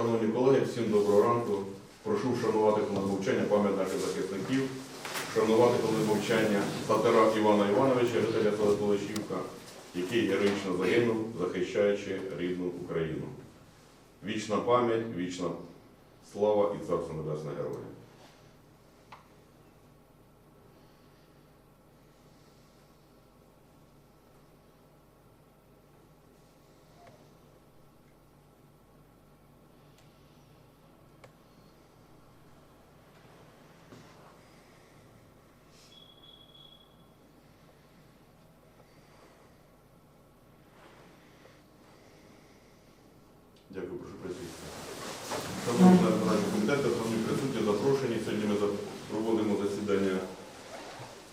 Шановні колеги, всім доброго ранку. Прошу вшанувати хвилину мовчання пам'ять наших захисників, вшанувати хвилину мовчання Татара Івана Івановича, жителя села який героїчно загинув, захищаючи рідну Україну. Вічна пам'ять, вічна слава і царство небесне героя. Дякую, прошу присісти. Шановні члени комітету, шановні присутні, запрошені. Сьогодні ми проводимо засідання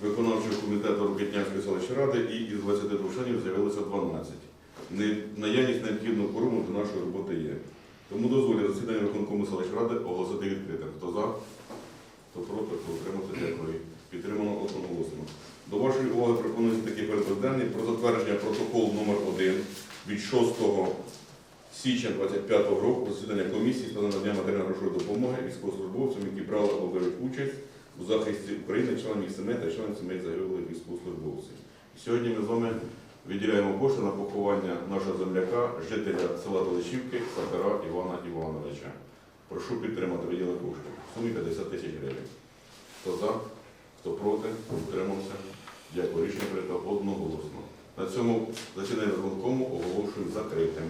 виконавчого комітету Рокетнянської селищної ради і із 22 членів з'явилося 12. Наявність необхідного форуму для нашої роботи є. Тому дозволю засідання виконкому селищної ради оголосити відкритим. Хто за, хто проти, хто утримався, дякую. Підтримано одноголосно. До вашої уваги пропонується такий порядок денний про затвердження протоколу номер 1 від 6 січня 25 року засідання комісії з надання матеріально-грошової допомоги військовослужбовцям, які брали або участь у захисті України, членам їх сімей та членам сімей загиблих військовослужбовців. Сьогодні ми з вами виділяємо кошти на поховання нашого земляка, жителя села Толечівки, Сахара Івана Івановича. Прошу підтримати виділи кошти. В сумі 50 тисяч гривень. Хто за, хто проти, утримався. Дякую. Рішення прийнято одноголосно. На цьому засідання виконкому оголошую закритим.